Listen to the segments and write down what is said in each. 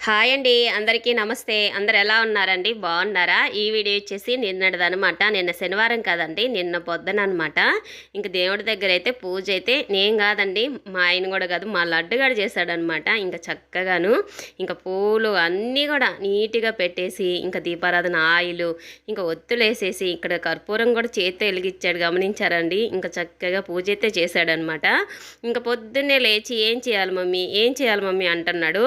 Hi అండి అందరికీ నమస్తే. అందరు ఎలా ఉన్నారండి? బాగున్నారా? ఈ వీడియో వచ్చేసి నిన్నటిదనమాట నిన్న శనివారం కాదండి నిన్న పొద్దున అనమాట ఇంక దేవుడి దగ్గర అయితే పూజ అయితే నేను కాదండి మా ఆయన కూడా కాదు మా లడ్డుగాడు చేశాడనమాట ఇంకా చక్కగాను ఇంకా పూలు అన్నీ కూడా నీట్గా పెట్టేసి ఇంకా దీపారాధన ఆయిల్ ఇంకా ఒత్తులు వేసేసి ఇక్కడ కర్పూరం కూడా చేతితో వెలిగించాడు గమనించారండి. ఇంకా చక్కగా పూజ అయితే చేశాడనమాట ఇంకా పొద్దున్నే లేచి ఏం చేయాలి మమ్మీ? ఏం చేయాలి మమ్మీ? అంటున్నాడు.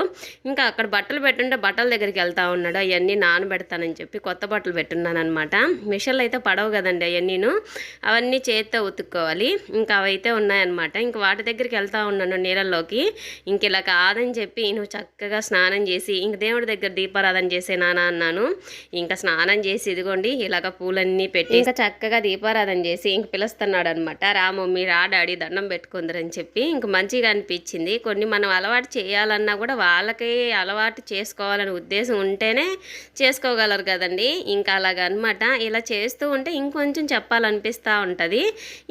ఇంకా అక్కడ బట్టలు పెట్టుంటే బట్టల దగ్గరికి వెళ్తా ఉన్నాడు. అవన్నీ నానబెడతానని చెప్పి కొత్త బట్టలు పెట్టున్నాను అనమాట మిషన్లు అయితే పడవు కదండి అవన్నీను అవన్నీ చేత్తో ఉతుక్కోవాలి. ఇంకా అవైతే ఉన్నాయన్నమాట. ఇంకా వాటి దగ్గరికి వెళ్తా ఉన్నాను నీళ్ళల్లోకి. ఇంక ఇలా కాదని చెప్పి నువ్వు చక్కగా స్నానం చేసి ఇంక దేవుడి దగ్గర దీపారాధన చేసే నానా అన్నాను. ఇంకా స్నానం చేసి ఇదిగోండి ఇలాగ పూలన్నీ పెట్టి ఇంకా చక్కగా దీపారాధన చేసి ఇంక పిలుస్తున్నాడు అనమాట రా మమ్మీ రా డాడీ దండం పెట్టుకుందరని చెప్పి ఇంక మంచిగా అనిపించింది. కొన్ని మనం అలవాటు చేయాలన్నా కూడా వాళ్ళకి అలవాటు చేసుకోవాలనే ఉద్దేశం ఉంటేనే చేసుకోగలరు కదండి. ఇంకా అలాగనమాట. ఇలా చేస్తూ ఉంటే ఇంకొంచెం చెప్పాలనిపిస్తూ ఉంటుంది.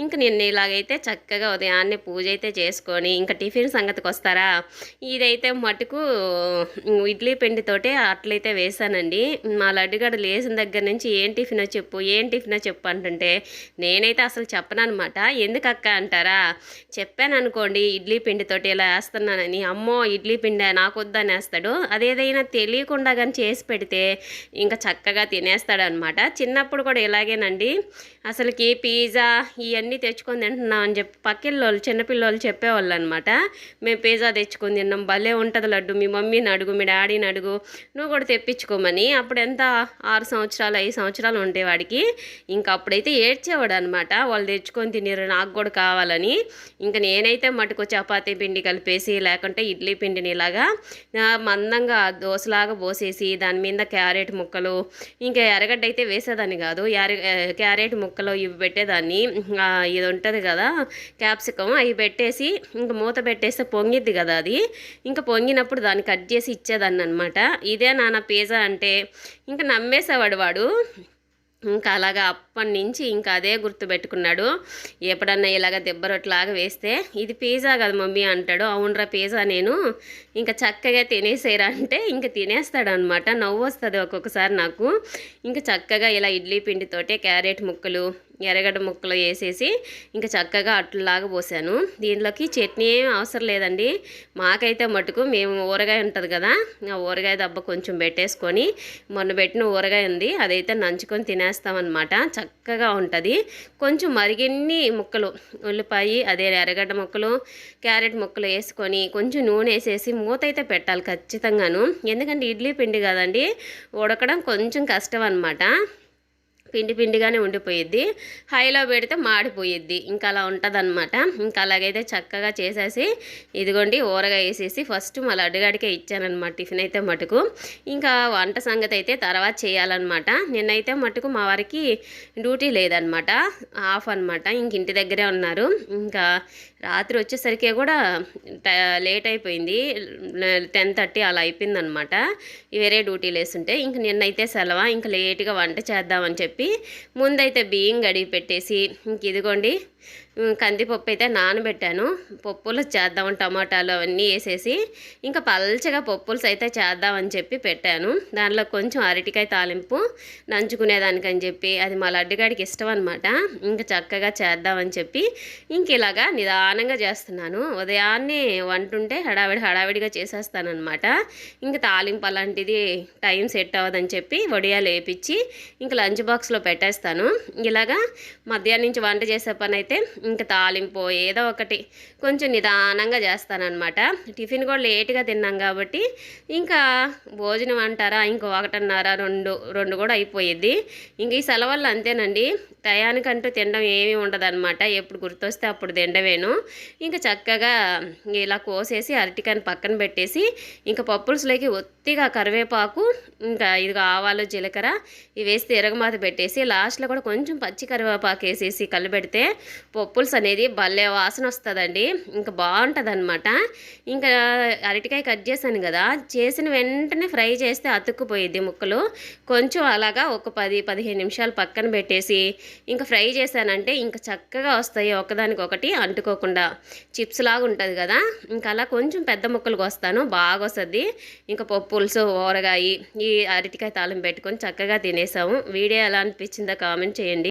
ఇంక నిన్న ఇలాగైతే చక్కగా ఉదయాన్నే పూజ అయితే చేసుకొని ఇంకా టిఫిన్ సంగతికి వస్తారా ఇదైతే మటుకు ఇడ్లీ పిండితోటే అట్లయితే వేసానండి మా లడ్డుగడ లేచిన దగ్గర నుంచి ఏం టిఫినో చెప్పు ఏం టిఫినో చెప్పు అంటుంటే నేనైతే అసలు చెప్పనమాట ఎందుకక్క అంటారా? చెప్పాను అనుకోండి ఇడ్లీ పిండితోటి ఇలా వేస్తున్నానని. అమ్మో ఇడ్లీ పిండి నాకు వద్దని వేస్తాడు అదేదైనా తెలియకుండా కానీ చేసి పెడితే ఇంకా చక్కగా తినేస్తాడు అనమాట చిన్నప్పుడు కూడా ఇలాగేనండి. అసలుకి పిజ్జా ఇవన్నీ తెచ్చుకొని తింటున్నాం అని చెప్పి పక్కిళ్ళోళ్ళు చిన్నపిల్లోళ్ళు చెప్పేవాళ్ళు అనమాట మేము పిజ్జా తెచ్చుకొని తిన్నాం. భలే ఉంటుంది లడ్డు. మీ మమ్మీని అడుగు మీ డాడీని అడుగు నువ్వు కూడా తెప్పించుకోమని. అప్పుడు ఎంత ఆరు సంవత్సరాలు ఐదు సంవత్సరాలు ఉంటే వాడికి ఇంకా అప్పుడైతే ఏడ్చేవాడు అనమాట వాళ్ళు తెచ్చుకొని తినేరు నాకు కూడా కావాలని. ఇంకా నేనైతే మటుకు చపాతీ పిండి కలిపేసి లేకుంటే ఇడ్లీ పిండిని ఇలాగా ఆ, అందంగా దోశలాగా పోసేసి దాని మీద క్యారెట్ ముక్కలు ఇంకా ఎర్రగడ్డ అయితే వేసేదాన్ని కాదు. ఎర్ర క్యారెట్ ముక్కలు ఇవి పెట్టేదాన్ని. ఇది ఉంటుంది కదా క్యాప్సికం అవి పెట్టేసి ఇంకా మూత పెట్టేస్తే పొంగిద్ది కదా అది. ఇంకా పొంగినప్పుడు దాన్ని కట్ చేసి ఇచ్చేదాన్ని అనమాట ఇదే నాన్న పిజ్జా అంటే ఇంకా నమ్మేసేవాడు వాడు. ఇంకా అలాగా అప్పటి నుంచి ఇంకా అదే గుర్తు పెట్టుకున్నాడు. ఎప్పుడన్నా ఇలాగ దెబ్బరొట్లాగా వేస్తే ఇది పిజ్జా కదా మమ్మీ అంటాడు. అవునరా పిజ్జా నేను. ఇంకా చక్కగా తినేసేరా అంటే ఇంకా తినేస్తాడు అనమాట నవ్వు వస్తుంది ఒక్కొక్కసారి నాకు. ఇంకా చక్కగా ఇలా ఇడ్లీ పిండితోటే క్యారెట్ ముక్కలు ఎర్రగడ్డ ముక్కలు వేసేసి ఇంకా చక్కగా అట్లలాగా పోసాను. దీంట్లోకి చట్నీ ఏం అవసరం లేదండి. మాకైతే మటుకు మేము ఊరగాయ ఉంటుంది కదా ఆ ఊరగాయ దెబ్బ కొంచెం పెట్టేసుకొని మొన్న పెట్టిన ఊరగాయ ఉంది అదైతే నంచుకొని తినేస్తామన్నమాట. చక్కగా ఉంటుంది. కొంచెం మరిగిన్ని ముక్కలు ఉల్లిపాయ అదే ఎర్రగడ్డ ముక్కలు క్యారెట్ ముక్కలు వేసుకొని కొంచెం నూనె వేసేసి మూత అయితే పెట్టాలి ఖచ్చితంగాను. ఎందుకంటే ఇడ్లీ పిండి కదండి ఉడకడం కొంచెం కష్టం అనమాట పిండి పిండిగానే ఉండిపోయిద్ది. హైలో పెడితే మాడిపోయిద్ది. ఇంకా అలా ఉంటుందన్నమాట. ఇంకా అలాగైతే చక్కగా చేసేసి ఇదిగోండి ఊరగా వేసేసి ఫస్ట్ మా లడ్డుగాడికే ఇచ్చానమాట టిఫిన్ అయితే మటుకు. ఇంకా వంట సంగతి అయితే తర్వాత చేయాలన్నమాట. నిన్నైతే మటుకు మా వారికి డ్యూటీ లేదనమాట ఆఫ్ అనమాట ఇంక ఇంటి దగ్గరే ఉన్నారు. ఇంకా రాత్రి వచ్చేసరికి కూడా ట- లేట్ అయిపోయింది. టెన్ థర్టీ అలా అయిపోయిందనమాట వేరే డ్యూటీలు వేస్తుంటే ఇంక నిన్నైతే సెలవు? ఇంక లేట్గా వంట చేద్దామని చెప్పి ముందైతే బియ్యం గడిగి పెట్టేసి ఇంక ఇదిగోండి. కందిపప్పు అయితే నానబెట్టాను. పప్పులు చేద్దాం టమాటాలు అవన్నీ వేసేసి ఇంకా పల్చగా పప్పులు అయితే చేద్దామని చెప్పి పెట్టాను. దానిలో కొంచెం అరటికాయ తాలింపు నంచుకునేదానికని చెప్పి అది మా లడ్డుగాడికి ఇష్టం అనమాట ఇంకా చక్కగా చేద్దామని చెప్పి ఇంక ఇలాగా నిదానంగా చేస్తున్నాను. ఉదయాన్నే వంటుంటే హడావిడి హడావిడిగా చేసేస్తానమాట ఇంకా తాలింపు అలాంటిది టైం సెట్ అవ్వదని చెప్పి వడియాలు వేపించి ఇంకా లంచ్ బాక్స్లో పెట్టేస్తాను. ఇలాగా మధ్యాహ్నం నుంచి వంట చేసే పని అయితే ఇంకా తాలింపు ఏదో ఒకటి కొంచెం నిదానంగా చేస్తానన్నమాట. టిఫిన్ కూడా లేట్గా తిన్నాం కాబట్టి ఇంకా భోజనం అంటారా ఇంకో ఒకటిన్నర రెండు రెండు కూడా అయిపోయేది ఇంక ఈ సెలవుల్లో అంతేనండి. టయానికంటూ తినడం ఏమీ ఉండదన్నమాట. ఎప్పుడు గుర్తొస్తే అప్పుడు తినడమేను. ఇంకా చక్కగా ఇలా కోసేసి అరటికాయని పక్కన పెట్టేసి ఇంకా పప్పులుసులోకి ఒత్తిగా కరివేపాకు ఇంకా ఇది ఆవాలు జీలకర్ర ఇవి వేసి తిరగమాత పెట్టేసి లాస్ట్లో కూడా కొంచెం పచ్చి కరివేపాకు వేసేసి కలిపెడితే పప్పు పప్పుల్స్ అనేది భలే వాసన వస్తుందండి. ఇంకా బాగుంటుంది అనమాట ఇంకా అరటికాయ కట్ చేశాను కదా చేసిన వెంటనే ఫ్రై చేస్తే అతుక్కుపోయేది ముక్కలు. కొంచెం అలాగా ఒక పది పదిహేను నిమిషాలు పక్కన పెట్టేసి ఇంకా ఫ్రై చేశానంటే ఇంకా చక్కగా వస్తాయి ఒకదానికొకటి అంటుకోకుండా. చిప్స్ లాగా ఉంటుంది కదా ఇంకా అలా కొంచెం పెద్ద ముక్కలు వస్తాను బాగా వస్తుంది. ఇంకా పప్పులుసు ఊరగాయి ఊరగాయ ఈ అరటికాయ తాళం పెట్టుకొని చక్కగా తినేసాము. వీడియో ఎలా అనిపించిందో కామెంట్ చేయండి.